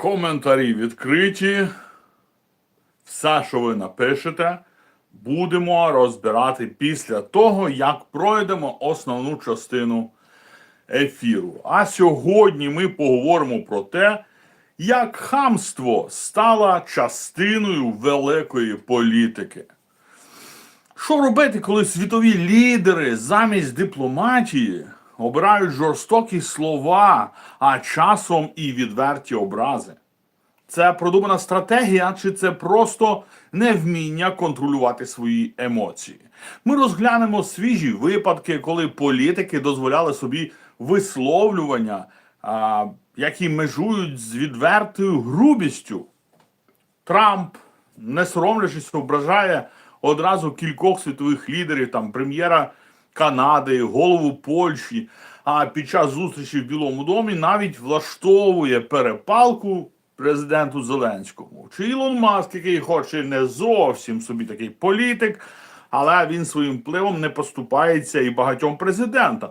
Коментарі відкриті. Все, що ви напишете, будемо розбирати після того, як пройдемо основну частину ефіру. А сьогодні ми поговоримо про те, як хамство стало частиною великої політики. Що робити, коли світові лідери замість дипломатії обирають жорстокі слова, а часом і відверті образи? Це продумана стратегія, чи це просто невміння контролювати свої емоції? Ми розглянемо свіжі випадки, коли політики дозволяли собі висловлювання, а, які межують з відвертою грубістю. Трамп, не соромлячись, ображає одразу кількох світових лідерів, там прем'єра Канади, голову Польщі. А під час зустрічі в Білому домі навіть влаштовує перепалку президенту Зеленському. Чи Ілон Маск, який хоче не зовсім собі такий політик, але він своїм впливом не поступається і багатьом президентам.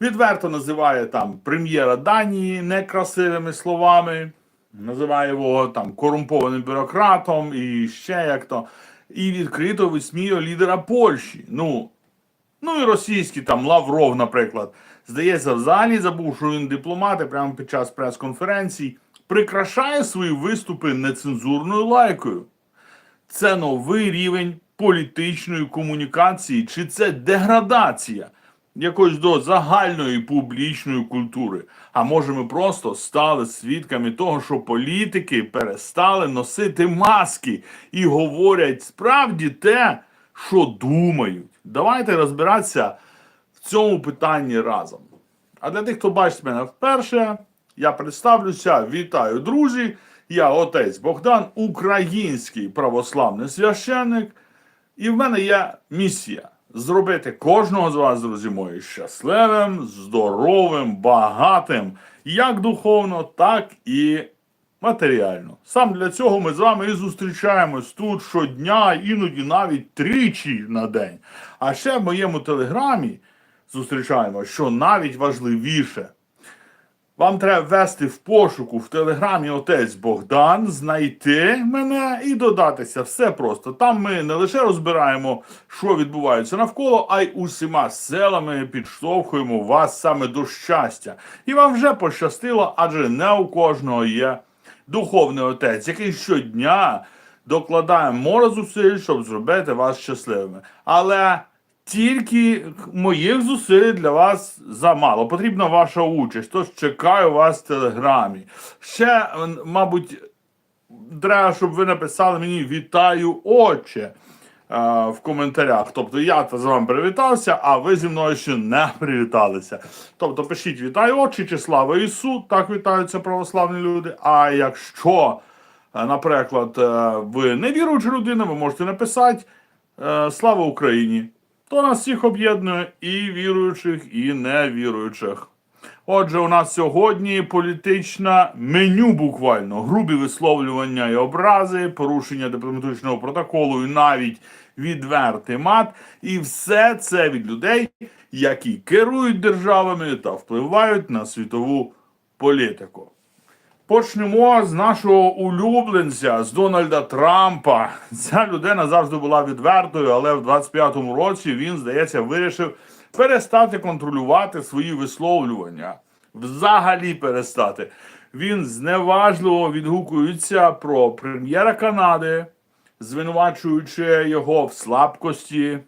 Відверто називає там прем'єра Данії некрасивими словами, називає його там корумпованим бюрократом і ще як то. І відкрито висміює лідера Польщі. Ну, ну і російський там Лавров, наприклад. Здається, взагалі забув, що він дипломат, і прямо під час прес-конференцій прикрашає свої виступи нецензурною лайкою. Це новий рівень політичної комунікації, чи це деградація якоїсь до загальної публічної культури. А може, ми просто стали свідками того, що політики перестали носити маски і говорять справді те, що думають. Давайте розбиратися в цьому питанні разом. А для тих, хто бачить мене вперше, я представлюся. Вітаю, друзі! Я отець Богдан, український православний священник, і в мене є місія зробити кожного з вас, друзі мої, щасливим, здоровим, багатим, як духовно, так і матеріально. Сам для цього ми з вами і зустрічаємось тут щодня, іноді навіть тричі на день. А ще в моєму телеграмі зустрічаємо, що навіть важливіше. Вам треба ввести в пошуку в телеграмі отець Богдан, знайти мене і додатися. Все просто. Там ми не лише розбираємо, що відбувається навколо, а й усіма селами підштовхуємо вас саме до щастя. І вам вже пощастило, адже не у кожного є духовний отець, який щодня докладає море зусиль, щоб зробити вас щасливими. Але тільки моїх зусиль для вас замало. Потрібна ваша участь. Тож чекаю вас в телеграмі. Ще, мабуть, треба, щоб ви написали мені вітаю, отче. Е, В коментарях. Тобто я та з вами привітався, а ви зі мною ще не привіталися. Тобто пишіть вітаю очі чи слава Ісу, так вітаються православні люди. А якщо, е, наприклад, е, ви не віруюча людина, ви можете написати Слава Україні! То нас всіх об'єднує і віруючих, і невіруючих. Отже, у нас сьогодні політичне меню буквально, грубі висловлювання і образи, порушення дипломатичного протоколу і навіть відвертий мат. І все це від людей, які керують державами та впливають на світову політику. Почнемо з нашого улюбленця, з Дональда Трампа. Ця людина завжди була відвертою, але в 25-му році він, здається, вирішив перестати контролювати свої висловлювання. Взагалі перестати. Він зневажливо відгукується про прем'єра Канади, звинувачуючи його в слабкості,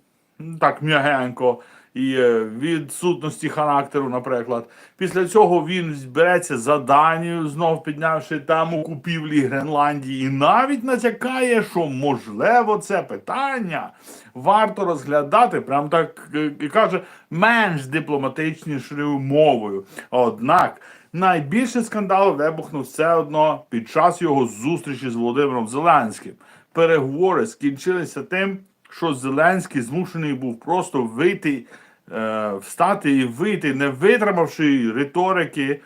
так м'ягенько, і е, відсутності характеру, наприклад. Після цього він береться за Данію, знов піднявши тему купівлі Гренландії, і навіть натякає, що можливо це питання варто розглядати, прям так е, і каже, менш дипломатичнішою мовою. Однак. Найбільший скандал вибухнув все одно під час його зустрічі з Володимиром Зеленським. Переговори скінчилися тим, що Зеленський змушений був просто вийти, е, встати і вийти, не витримавши риторики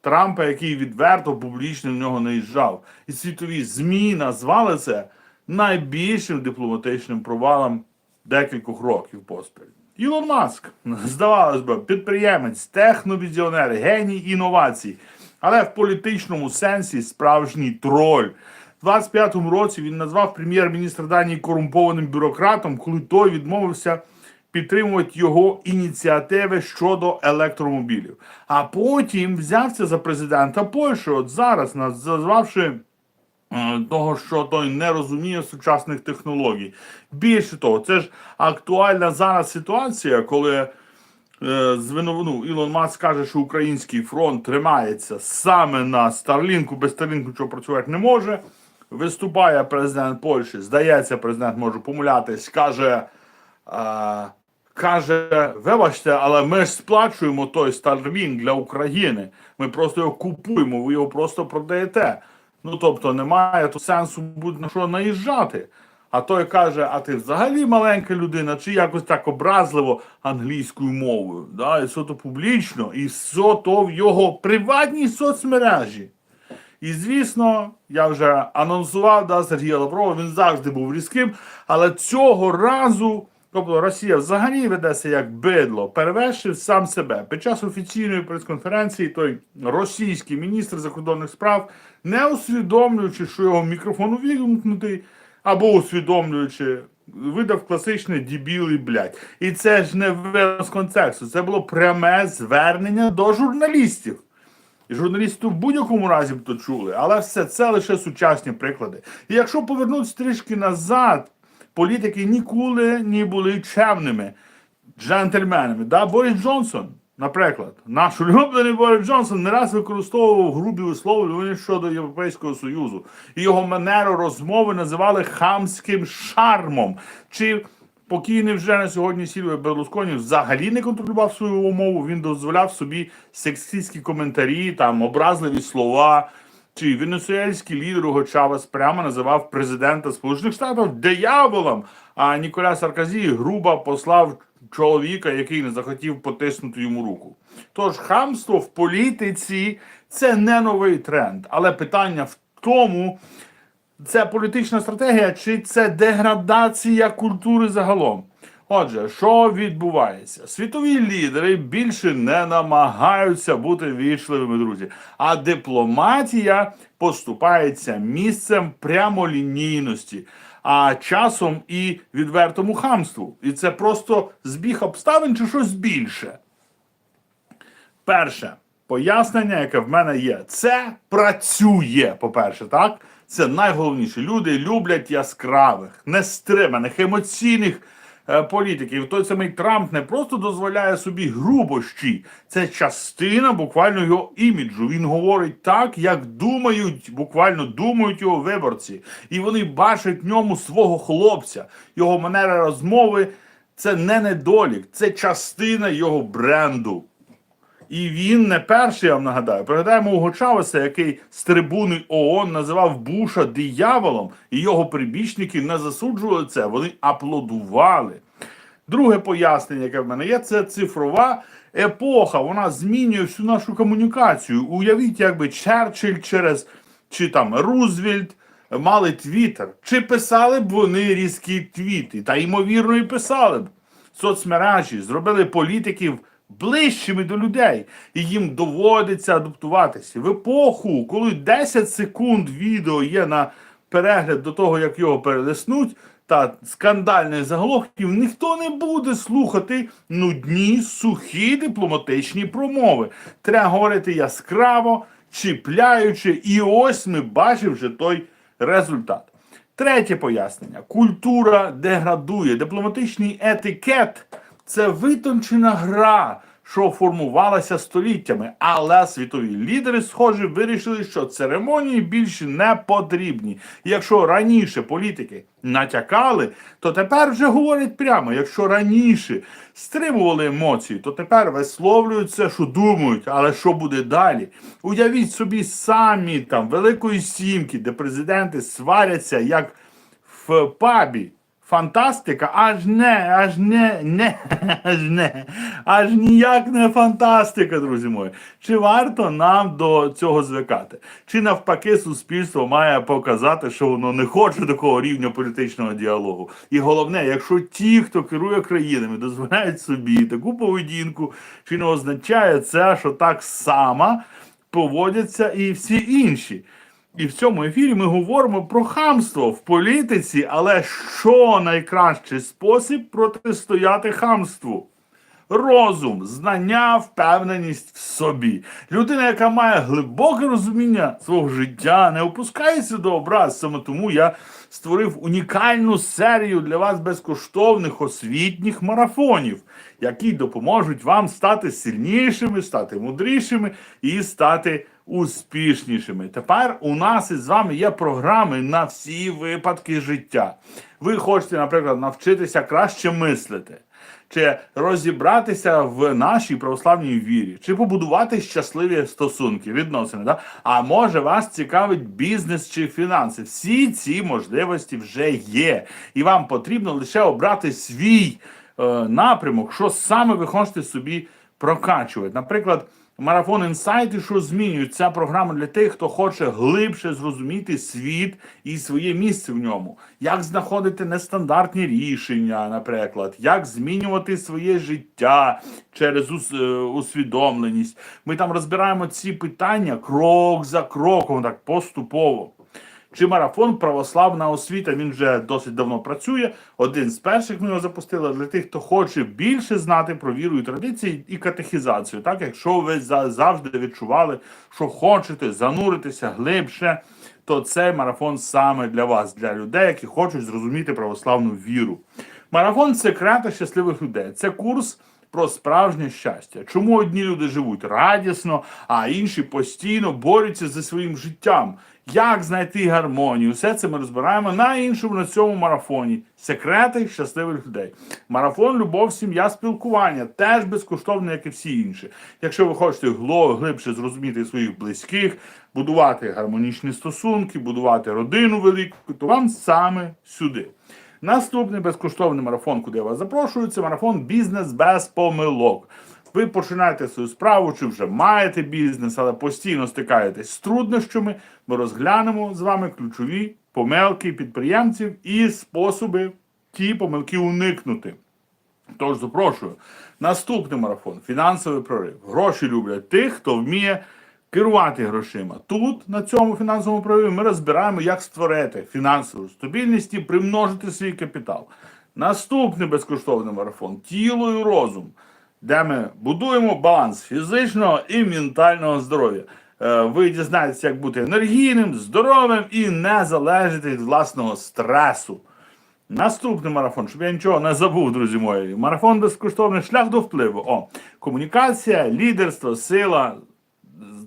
Трампа, який відверто публічно в нього наїжджав. І світові ЗМІ назвали це найбільшим дипломатичним провалом декількох років поспіль. Ілон Маск, здавалось би, підприємець, техновізіонер, геній інновацій. але в політичному сенсі справжній троль. У 25-му році він назвав прем'єр-міністра Данії корумпованим бюрократом, коли той відмовився підтримувати його ініціативи щодо електромобілів. А потім взявся за президента Польщі, от зараз назвавши е, того, що той не розуміє сучасних технологій. Більше того, це ж актуальна зараз ситуація, коли е, звину- ну, Ілон Маск каже, що український фронт тримається саме на Старлінку, без Старлінку нічого працювати не може. Виступає президент Польщі, здається, президент може помилятись, каже. А, каже, вибачте, але ми ж сплачуємо той Starlink для України. Ми просто його купуємо, ви його просто продаєте. Ну тобто немає тут сенсу будь на що наїжджати. А той каже: а ти взагалі маленька людина, чи якось так образливо англійською мовою. Да? І все то публічно, і все то в його приватній соцмережі. І звісно, я вже анонсував да, Сергія Лаврова, він завжди був різким, але цього разу, тобто Росія взагалі ведеться як бидло, перевершив сам себе. Під час офіційної прес-конференції той російський міністр закордонних справ, не усвідомлюючи, що його мікрофон увімкнутий, або усвідомлюючи, видав класичне дібіли, блядь. І це ж не вираз контексту, це було пряме звернення до журналістів. І журналісти в будь-якому разі б то чули, але все це лише сучасні приклади. І якщо повернутися трішки назад, політики ніколи не були чемними джентльменами. Да? Борис Джонсон, наприклад, наш улюблений Борис Джонсон не раз використовував грубі висловлювання щодо Європейського Союзу. І його манеру розмови називали хамським шармом. Чи Покійний вже на сьогодні Сільвio Берлусконі взагалі не контролював свою мову. Він дозволяв собі сексистські коментарі, там образливі слова. Чи венесуельський лідер Уго Чавес прямо називав президента Сполучених Штатів дияволом, а Ніколя Сарказі грубо послав чоловіка, який не захотів потиснути йому руку. Тож хамство в політиці це не новий тренд, але питання в тому, це політична стратегія чи це деградація культури загалом? Отже, що відбувається? Світові лідери більше не намагаються бути вічливими, друзі. А дипломатія поступається місцем прямолінійності, а часом і відвертому хамству. І це просто збіг обставин чи щось більше. Перше пояснення, яке в мене є, це працює. По-перше, так це найголовніше. Люди люблять яскравих, нестриманих, емоційних е, політиків. Той самий Трамп не просто дозволяє собі грубощі, це частина буквально його іміджу. Він говорить так, як думають, буквально думають його виборці, і вони бачать в ньому свого хлопця, його манера розмови. Це не недолік, це частина його бренду. І він не перший, я вам нагадаю. Пригадаємо Уго Чавеса, який з трибуни ООН називав Буша дияволом, і його прибічники не засуджували це, вони аплодували. Друге пояснення, яке в мене є, це цифрова епоха. Вона змінює всю нашу комунікацію. Уявіть, якби Черчилль через чи там Рузвельт мали твіттер. Чи писали б вони різкі твіти? Та ймовірно, і писали б. Соцмережі зробили політиків ближчими до людей, і їм доводиться адаптуватися. В епоху, коли 10 секунд відео є на перегляд до того, як його перелиснуть, та скандальних заголовків, ніхто не буде слухати нудні, сухі дипломатичні промови. Треба говорити яскраво, чіпляючи, і ось ми бачимо вже той результат. Третє пояснення: культура деградує, дипломатичний етикет це витончена гра, що формувалася століттями. Але світові лідери, схоже, вирішили, що церемонії більше не потрібні. Якщо раніше політики натякали, то тепер вже говорять прямо. Якщо раніше стримували емоції, то тепер висловлюють це, що думають. Але що буде далі? Уявіть собі самі там Великої Сімки, де президенти сваряться як в пабі. Фантастика аж не, аж не, не, аж не, аж ніяк не фантастика, друзі мої. Чи варто нам до цього звикати? Чи навпаки суспільство має показати, що воно не хоче такого рівня політичного діалогу? І головне, якщо ті, хто керує країнами, дозволяють собі таку поведінку, чи не означає це, що так само поводяться і всі інші. І в цьому ефірі ми говоримо про хамство в політиці, але що найкращий спосіб протистояти хамству? Розум, знання, впевненість в собі. Людина, яка має глибоке розуміння свого життя, не опускається до образ. Саме тому я створив унікальну серію для вас безкоштовних освітніх марафонів, які допоможуть вам стати сильнішими, стати мудрішими і стати успішнішими. Тепер у нас із вами є програми на всі випадки життя. Ви хочете, наприклад, навчитися краще мислити чи розібратися в нашій православній вірі, чи побудувати щасливі стосунки, відносини. Да? А може вас цікавить бізнес чи фінанси. Всі ці можливості вже є, і вам потрібно лише обрати свій е, напрямок, що саме ви хочете собі прокачувати. Наприклад. Марафон інсайти, що змінюють ця програма для тих, хто хоче глибше зрозуміти світ і своє місце в ньому, як знаходити нестандартні рішення, наприклад, як змінювати своє життя через е, усвідомленість. Ми там розбираємо ці питання крок за кроком, так поступово. Чи марафон православна освіта? Він вже досить давно працює. Один з перших ми його запустили для тих, хто хоче більше знати про віру і традиції і катехізацію. Так, якщо ви завжди відчували, що хочете зануритися глибше, то цей марафон саме для вас, для людей, які хочуть зрозуміти православну віру. Марафон секрети щасливих людей. Це курс про справжнє щастя. Чому одні люди живуть радісно, а інші постійно борються за своїм життям? Як знайти гармонію? Все це ми розбираємо на іншому на цьому марафоні. Секрети щасливих людей. Марафон, любов, сім'я, спілкування теж безкоштовно, як і всі інші. Якщо ви хочете глибше зрозуміти своїх близьких, будувати гармонічні стосунки, будувати родину велику, то вам саме сюди. Наступний безкоштовний марафон, куди я вас запрошую, це марафон Бізнес без помилок. Ви починаєте свою справу, чи вже маєте бізнес, але постійно стикаєтесь з труднощами. Ми розглянемо з вами ключові помилки підприємців і способи ті помилки уникнути. Тож запрошую. Наступний марафон фінансовий прорив. Гроші люблять тих, хто вміє керувати грошима. Тут, на цьому фінансовому прориві, ми розбираємо, як створити фінансову стабільність і примножити свій капітал. Наступний безкоштовний марафон тіло і розум, де ми будуємо баланс фізичного і ментального здоров'я. Е, Ви дізнаєтеся, як бути енергійним, здоровим і не залежати від власного стресу. Наступний марафон, щоб я нічого не забув, друзі мої. Марафон безкоштовний шлях до впливу. О, комунікація, лідерство, сила.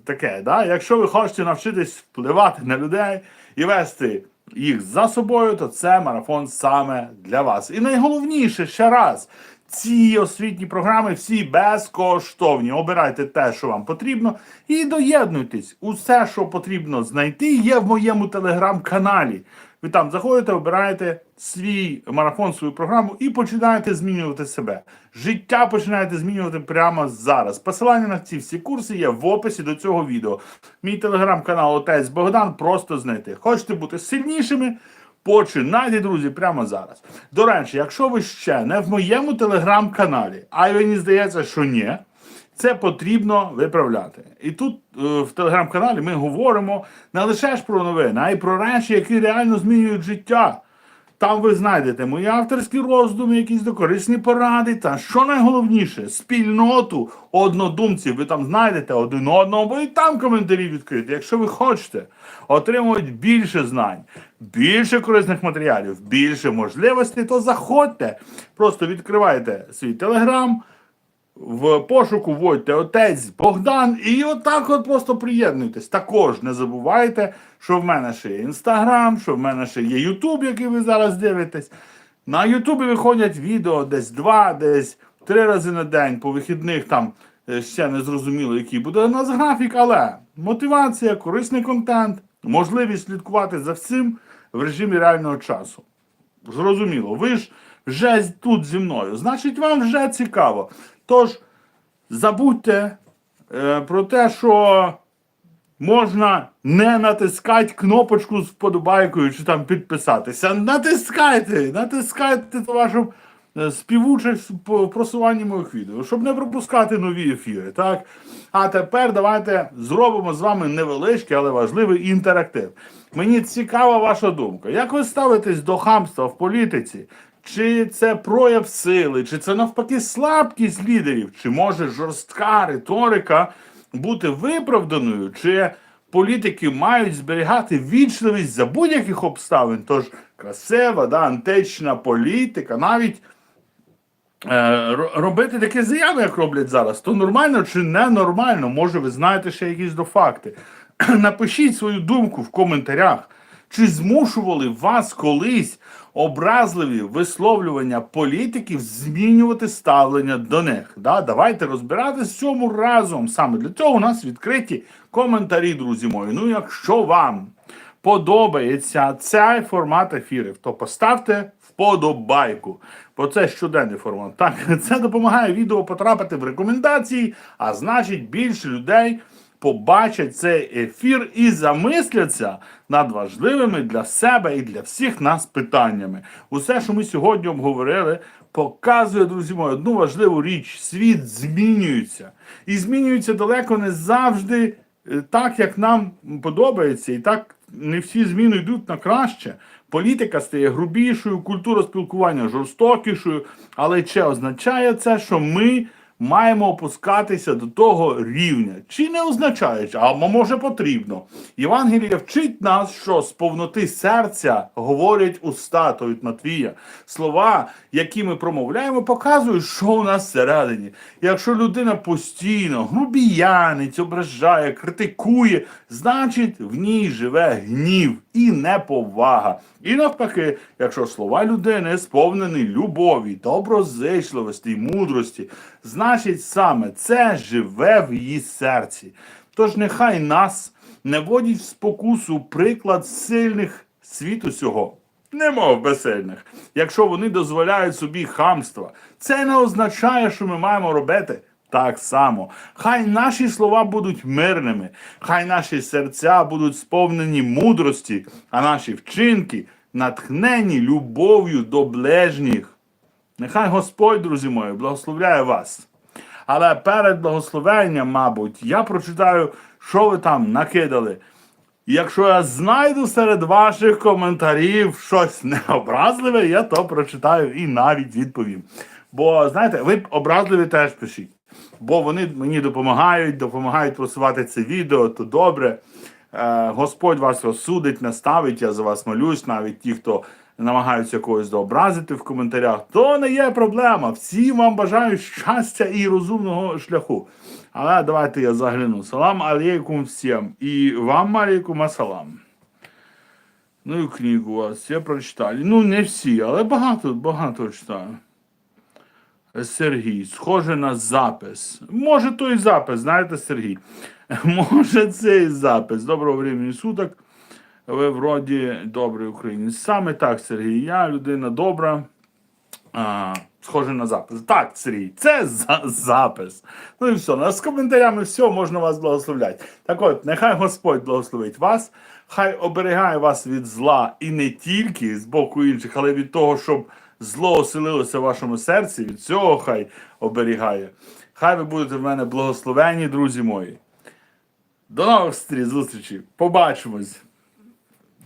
Таке, да? Якщо ви хочете навчитись впливати на людей і вести їх за собою, то це марафон саме для вас. І найголовніше ще раз. Ці освітні програми всі безкоштовні. Обирайте те, що вам потрібно, і доєднуйтесь. Усе, що потрібно знайти, є в моєму телеграм-каналі. Ви там заходите, обираєте свій марафон, свою програму і починаєте змінювати себе. Життя починаєте змінювати прямо зараз. Посилання на ці всі курси є в описі до цього відео. Мій телеграм-канал Отець Богдан просто знайти. Хочете бути сильнішими? Починайте, друзі, прямо зараз. До речі, якщо ви ще не в моєму телеграм-каналі, а мені здається, що ні, це потрібно виправляти. І тут е, в телеграм-каналі ми говоримо не лише ж про новини, а й про речі, які реально змінюють життя. Там ви знайдете мої авторські роздуми, якісь докорисні поради, та що найголовніше, спільноту однодумців. Ви там знайдете один одного, бо і там коментарі відкриті. Якщо ви хочете отримувати більше знань, більше корисних матеріалів, більше можливостей, то заходьте. Просто відкривайте свій телеграм. В пошуку вводьте отець Богдан і отак от просто приєднуйтесь. Також не забувайте, що в мене ще є інстаграм, що в мене ще є Ютуб, який ви зараз дивитесь. На Ютубі виходять відео десь два, десь три рази на день, по вихідних там е, ще не зрозуміло, який буде у нас графік, але мотивація, корисний контент, можливість слідкувати за всім в режимі реального часу. Зрозуміло, ви ж вже тут зі мною, значить, вам вже цікаво. Тож забудьте е, про те, що можна не натискати кнопочку з вподобайкою чи там підписатися. Натискайте, натискайте щоб е, співучасть в просуванні моїх відео, щоб не пропускати нові ефіри. Так? А тепер давайте зробимо з вами невеличкий, але важливий інтерактив. Мені цікава ваша думка. Як ви ставитесь до хамства в політиці? Чи це прояв сили, чи це навпаки слабкість лідерів, чи може жорстка риторика бути виправданою, чи політики мають зберігати вічливість за будь-яких обставин? Тож красива, да, антична політика, навіть е, робити такі заяви, як роблять зараз, то нормально чи ненормально? Може, ви знаєте ще якісь до факти. Напишіть свою думку в коментарях. Чи змушували вас колись образливі висловлювання політиків змінювати ставлення до них? Да? Давайте розбиратись в цьому разом. Саме для цього у нас відкриті коментарі, друзі мої. Ну, якщо вам подобається цей формат ефірів, то поставте вподобайку. Бо це щоденний формат. Так, це допомагає відео потрапити в рекомендації, а значить більше людей побачать цей ефір і замисляться над важливими для себе і для всіх нас питаннями. Усе, що ми сьогодні обговорили, показує, друзі мої, одну важливу річ: світ змінюється. І змінюється далеко не завжди е, так, як нам подобається, і так не всі зміни йдуть на краще. Політика стає грубішою, культура спілкування жорстокішою, але чи означає це, що ми маємо опускатися до того рівня? Чи не означає, а може потрібно? Євангелія вчить нас, що з повноти серця говорять уста, то від Матвія. Слова, які ми промовляємо, показують, що у нас всередині. Якщо людина постійно грубіянить, ображає, критикує, значить в ній живе гнів і неповага. І навпаки, якщо слова людини сповнені любові, доброзичливості мудрості, значить саме це живе в її серці. Тож нехай нас не водять в спокусу приклад сильних світу сього. Немов безсильних, якщо вони дозволяють собі хамства, це не означає, що ми маємо робити так само. Хай наші слова будуть мирними, хай наші серця будуть сповнені мудрості, а наші вчинки натхнені любов'ю до ближніх. Нехай Господь, друзі мої, благословляє вас. Але перед благословенням, мабуть, я прочитаю, що ви там накидали. Якщо я знайду серед ваших коментарів щось необразливе, я то прочитаю і навіть відповім. Бо знаєте, ви образливі теж пишіть. Бо вони мені допомагають, допомагають просувати це відео, то добре. Е, Господь вас розсудить, наставить, я за вас молюсь, навіть ті, хто намагаються когось дообразити в коментарях, то не є проблема. Всі вам бажаю щастя і розумного шляху. Але давайте я загляну. Салам алейкум всім. І вам алейкум асалам. Ну і книгу у вас я прочитав. Ну, не всі, але багато, багато читаю. Сергій, схоже на запис. Може той запис, знаєте, Сергій. Може цей запис. Доброго времени суток. Ви вроді добрий українець. Саме так, Сергій. Я людина добра. А, схоже на запис. Так, Сергій, це за запис. Ну і все. Ну, з коментарями все, можна вас благословляти. Так от, нехай Господь благословить вас, хай оберігає вас від зла і не тільки з боку інших, але від того, щоб зло оселилося в вашому серці, від цього хай оберігає. Хай ви будете в мене благословені, друзі мої. До нових стрі- зустрічей. Побачимось.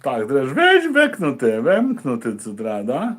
Так, треба ж вимкнути, вимкнути це треба, да?